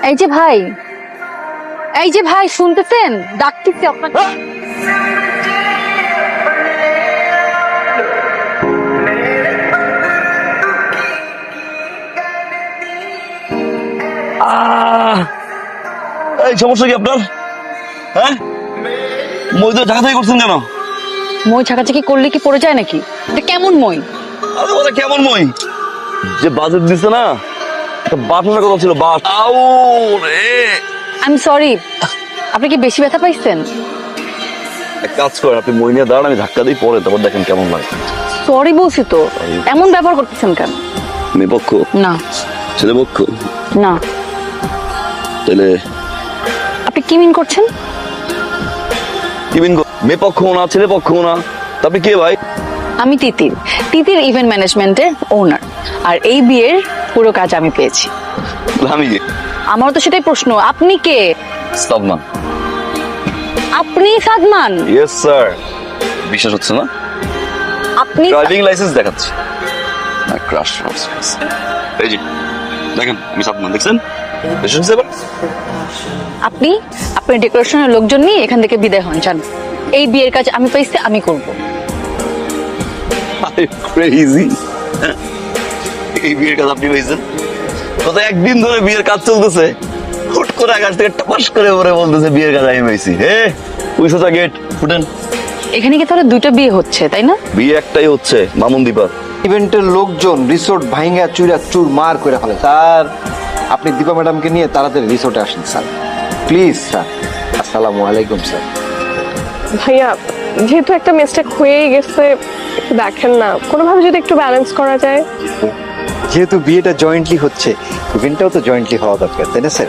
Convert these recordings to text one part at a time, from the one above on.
এই যে ভাই এই যে ভাই শুনতেছেন? ডাকতেছি আপনাকে। আহ! এই সমস্যা কি আপনার? হ্যাঁ? মই তো ঢাকা থেকে করছেন কেন? মই ছাকাছাকি করলে কি পড়ে যায় নাকি? কেমন মই? আরে কেমন মই? যে বাজেট দিছে না কথা ছিল বাট আউ রে আই এম সরি আপনি কি বেশি ব্যথা পাইছেন? এক কাজ করেন আপনি মই নিয়ে দাঁড়ান আমি ধাক্কা দিই পরে তারপর দেখেন কেমন লাগে। সরি বলছি তো এমন ব্যবহার করতেছেন কেন? মেয়ে পক্ষ না। ছেলে পক্ষ? না। তাহলে আপনি কি মিন করছেন? কি বিন মেয়ে পক্ষ না ছেলে পক্ষ না। তা আপনি কে ভাই? আমি তিতির। তিতির ইভেন্ট ম্যানেজমেন্টের ওনার আর এই বিয়ের পুরো কাজ আমি পেয়েছি। আমি কে? আমার তো সেটাই প্রশ্ন আপনি কে? সাদমান। আপনি সাদমান? ইয়েস স্যার বিশ্বাস হচ্ছে না? আপনি ড্রাইভিং লাইসেন্স দেখাচ্ছি। না ক্রাশ এই যে দেখেন আমি সাদমান দেখছেন? আপনি আপনি ডেকোরেশনের লোকজন নিয়ে এখান থেকে বিদায় হন জান এই বিয়ের কাজ আমি পাইছি আমি করব। ক্রেজি এই বিয়ের কাজ আপনি পেয়েছেন গত একদিন ধরে বিয়ের কাজ চলতেছে। হুট করে আকাশ থেকে টপাস করে পরে বলতেছে বিয়ের কাজ আমি পেয়েছি হে ওই সোজা গেট ফুটেন। এখানে কি তাহলে দুইটা বিয়ে হচ্ছে তাই না? বিয়ে একটাই হচ্ছে মামুন দীপা। ইভেন্টের লোকজন রিসোর্ট ভাইঙ্গা চুরা চুর মার করে ফেলে। স্যার আপনি দীপা ম্যাডামকে নিয়ে তাড়াতাড়ি রিসোর্টে আসেন স্যার। Please sir. আসসালামু আলাইকুম স্যার। ভাইয়া যেহেতু একটা মিস্টেক হয়েই গেছে একটু দেখেন না। কোনোভাবে যদি একটু ব্যালেন্স করা যায়? যেহেতু বিয়েটা জয়েন্টলি হচ্ছে ইভেন্টটাও তো জয়েন্টলি হওয়া দরকার তাই না স্যার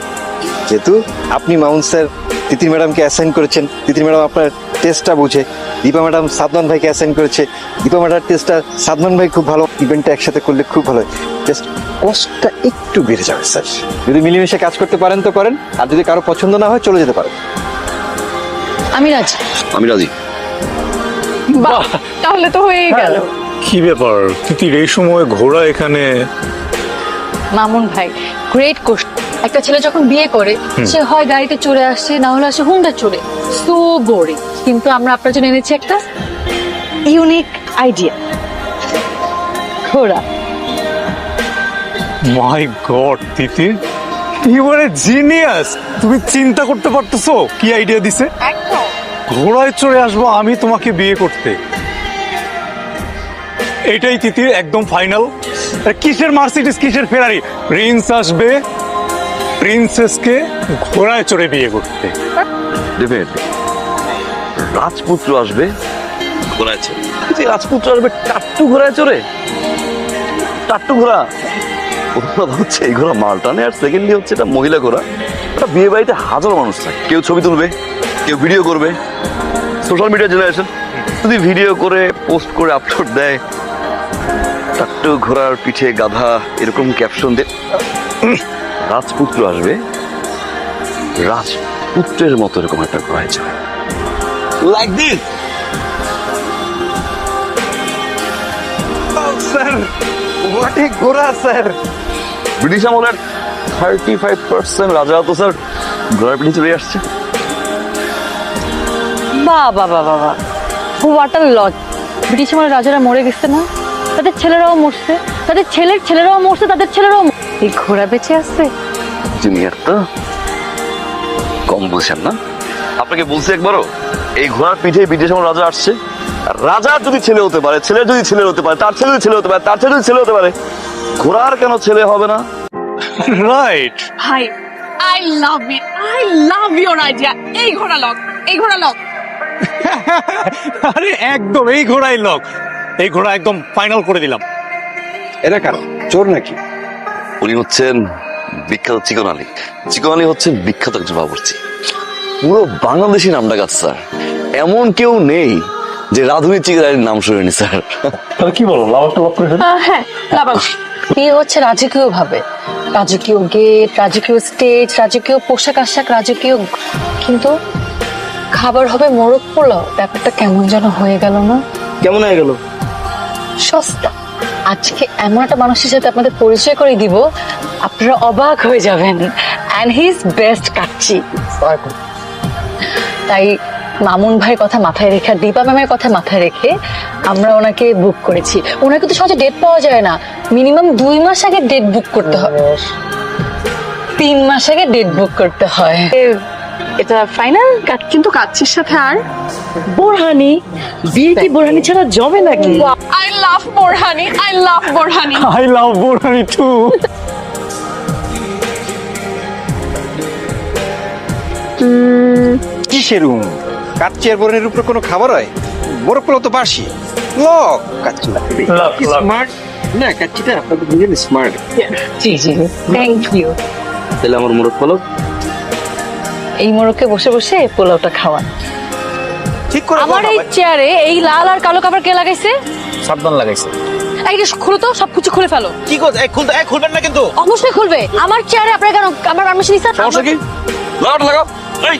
যেহেতু আপনি মাউন্ট স্যার তিতির ম্যাডামকে অ্যাসাইন করেছেন তিতির ম্যাডাম আপনার টেস্টটা বুঝে দীপা ম্যাডাম সাদমান ভাইকে অ্যাসাইন করেছে দীপা ম্যাডাম টেস্টটা সাদমান ভাই খুব ভালো ইভেন্টটা একসাথে করলে খুব ভালো হয়। জাস্ট কষ্টটা একটু বেড়ে যাবে স্যার যদি মিলেমিশে কাজ করতে পারেন তো করেন আর যদি কারও পছন্দ না হয় চলে যেতে পারেন। আমি রাজি। আমি রাজি। বাহ তাহলে তো হয়েই গেল। কি ব্যাপার? তিতির এই সময় ঘোড়া এখানে মামুন ভাই গ্রেট কোশ্চেন একটা ছেলে যখন বিয়ে করে সে হয় গাড়িতে চড়ে আসছে না হলে আসে হুন্ডা চড়ে। সো বোরিং কিন্তু আমরা আপনার জন্য এনেছি একটা ইউনিক আইডিয়া ঘোড়া। My god Titir you are genius তুমি চিন্তা করতে পারতেছো? কি আইডিয়া দিছে? ঘোড়ায় চড়ে আসব আমি তোমাকে বিয়ে করতে। এটাই তিতির, একদম ফাইনাল কিসের মার্সিডিস কিসের ফেরারি প্রিন্স আসবে। প্রিন্সেসকে ঘোড়ায় চড়ে বিয়ে করতে। রাজপুত্র আসবে ঘোড়ায় চড়ে। রাজপুত্র আসবে টাট্টু ঘোড়ায় চড়ে? টাট্টু ঘোড়া? প্রথম হচ্ছে, এই ঘোড়া মাল টানে আর সেকেন্ডলি হচ্ছে এটা মহিলা ঘোড়া। এটা বিয়ে বাড়িতে হাজারো মানুষ থাকে। কেউ ছবি তুলবে, কেউ ভিডিও করবে। সোশ্যাল মিডিয়া জেনারেশন যদি ভিডিও করে পোস্ট করে আপলোড দেয় টাট্টু ঘোড়ার পিঠে গাধা এরকম ক্যাপশন দিয়ে রাজপুত্র আসবে। রাজপুত্রের মতো এরকম একটা ঘোড়ায় চড়ে like this sir what a ঘোড়া স্যার ব্রিটিশ আমলের থার্টি ফাইভ পার্সেন্ট রাজা তো স্যার ঘোড়ার পিঠে চলে আসছে। বাবা বাবা বাহ বাহ ওয়াটার লজ ব্রিটিশ আমলের রাজারা মরে গেছে না? তাদের ছেলেরাও মরছে। তাদের ছেলের ছেলেরাও মরছে তাদের ছেলেরাও এই ঘোড়া বেঁচে আছে। জুনিয়র তো। কম বলছেন না? আপনাকে বলছি একবারও এই ঘোড়ার পিঠে বিদেশ রাজা আসছে? আর রাজার যদি ছেলে হতে পারে ছেলে যদি ছেলে হতে পারে তার ছেলে যদি ছেলে হতে পারে তার ছেলে যদি ছেলে হতে পারে ঘোড়ার কেন ছেলে হবে না? রাইট ভাই I love it I love your idea এই ঘোড়া লক এই ঘোড়া লক। আরে একদম এই ঘোড়াই লক। এই ঘোড়া একদম ফাইনাল করে দিলাম। এরা কার? চোর নাকি? উনি হচ্ছেন বিখ্যাত চিকন আলী। চিকন আলী হচ্ছেন বিখ্যাত একজন বাবুর্চি। পুরো বাংলাদেশি নামটা গাছ স্যার। এমন কেউ নেই যে রাধুনী চিকন আলীর নাম শুনেনি স্যার। হ্যাঁ লাভাল বিয়ে হচ্ছে রাজকীয় ভাবে রাজকীয় গেট রাজকীয় স্টেজ রাজকীয় পোশাক আশাক রাজকীয় কিন্তু খাবার হবে মোরগ পোলাও। ব্যাপারটা কেমন যেন হয়ে গেল না। কেমন হয়ে গেল? সস্তা। আজকে এমন একটা মানুষের সাথে আপনাদের পরিচয় করে দিব আপনারা অবাক হয়ে যাবেন। And he is best kacchi তাই মামুন ভাইয়ের কথা মাথায় রেখে দীপা ম্যামের কথা মাথায় রেখে আমরা ওনাকে বুক করেছি। ওনাকে তো সহজে ডেট পাওয়া যায় না। মিনিমাম দুই মাস আগে ডেট বুক করতে হয়। তিন মাস আগে ডেট বুক করতে হয়। এটা ফাইনাল কিন্তু কাচ্চির সাথে আর? বোরহানি? বিয়ে কি বোরহানি ছাড়া জমে নাকি? I love borhani I love borhani I love borhani too কিসের রুম কাচ্চি আর বোরনের উপরে কোনো খাবার হয়? বরফ পোলাও তো বাসি। লক কাচ্চি। স্মার্ট না কাচ্চিটা আপনাদের স্মার্ট জি জি। থ্যাংক ইউ তাহলে আমার মোরগ পালক এই মোড়কে বসে বসে পোলাওটা খাওয়ান। ঠিক করে আমার এই চেয়ারে এই লাল আর কালো কাপড় কে লাগাইছে? সাবধান লাগাইছে। এই যে খুলো তো সবকিছু খুলে ফেলো। কি করছে? এই খুলতে এই খুলবেন না কিন্তু। অবশ্যই খুলবে। আমার চেয়ারে আপনার কেন আমার পারমিশন দিচ্ছেন সমস্যা কি? লাগাও লাগাও এই।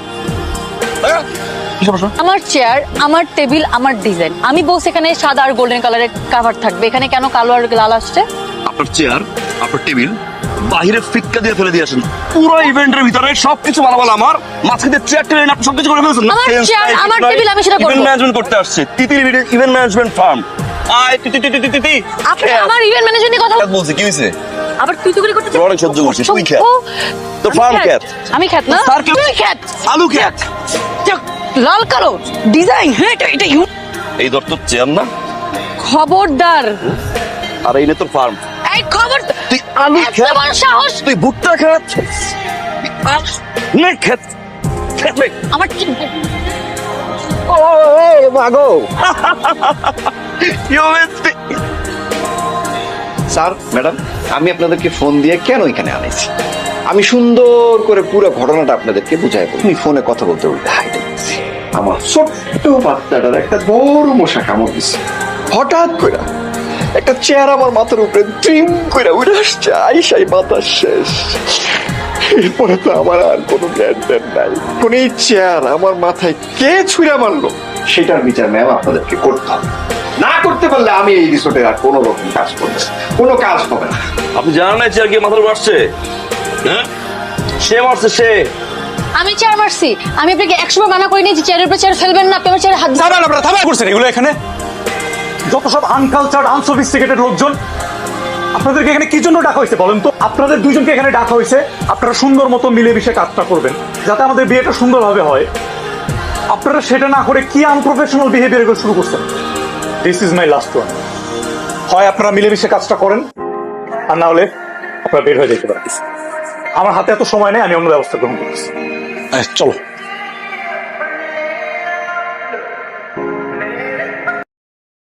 আমার চেয়ার আমার টেবিল আমার ডিজাইন। আমি বলছি এখানে সাদা আর গোল্ডেন কালারের কাভার থাকবে। এখানে কেন কালো আর লাল আসছে? আপনার চেয়ার আপনার টেবিল বাহিরে ফিক্কা দিয়ে ফেলে দিয়ে আসেন। পুরো ইভেন্টের ভিতরে সবকিছু ভালো ভালো আমার। মাঝখানে চেয়ার টেবিল আপনি সবকিছু করে ফেলেছেন। আমার table, আমি সেটা করব। ইভেন্ট ম্যানেজমেন্ট করতে আসছে। তিতির ইভেন্ট ম্যানেজমেন্ট ফার্ম আয় তিতি তিতি তিতি তিতি আপনি আমার ইভেন্ট ম্যানেজার নিয়ে কথা বলছি কি হয়েছে? আবার তুই তুই করতে অনেক সহ্য করছি, তুই খ্যাত। তো আমি farm খ্যাত। আমি খ্যাত না? স্যার তুই খ্যাত। আলু খ্যাত। লাল কালো। ডিজাইন। হ্যাঁ এটা এটা ইউ এই ধর তোর চেয়ার না। খবরদার। আর এই নে তোর ফার্ম এই খবর তুই আলু সাহস। তুই ভুট্টা নে খ্যাত আমার কি মাগো। You স্যার ম্যাডাম আমি আপনাদেরকে ফোন দিয়ে কেন এখানে আনাইছি আমি সুন্দর করে পুরো ঘটনাটা আপনাদেরকে বুঝাই বলি আমি ফোনে কথা বলতে বলতে হাইটে আমার ছোট্ট বাচ্চাটার একটা বড় মশা কামড় দিছে। হঠাৎ করে একটা চেয়ার আমার মাথার উপরে ড্রিম করে উড়ে আসছে আইসাই মাথা শেষ। এরপরে তো আমার আর কোনো জ্ঞান নাই। কোন এই চেয়ার আমার মাথায় কে ছুঁড়ে মারলো? সেটার বিচার ম্যাম আপনাদেরকে করতে হবে। না করতে পারলে আমি এই রিসোর্টের আর কোনো রকম কাজ করব কোনো কাজ হবে না। আপনি জানেন না চেয়ার গিয়ে মাথার উপর আসছে? হ্যাঁ? সে মারছে সে। আমি চেয়ার মারছি। আমি আপনাকে একশো বার মানা করে নিয়েছি চেয়ারের উপর চেয়ার ফেলবেন না আপনি আমার চেয়ারে হাত। থামেন আপনারা থামেন। করছেন এগুলো এখানে? যত সব আনকালচার আনসফিস্টিকেটেড লোকজন, আপনাদেরকে এখানে কি জন্য ডাকা হয়েছে বলেন তো? আপনাদের দুজনকে এখানে ডাকা হয়েছে, আপনারা সুন্দর মতো মিলেমিশে কাজটা করবেন, যাতে আমাদের বিয়েটা সুন্দরভাবে হয়। আপনারা সেটা না করে কি আনপ্রফেশনাল বিহেভিয়ার শুরু করছেন? This is my last one হয় আপনারা মিলেমিশে কাজটা করেন, আর না হলে আপনারা বের হয়ে যেতে পারেন। আমার হাতে এত সময় নেই, আমি অন্য ব্যবস্থা গ্রহণ করতেছি চলো।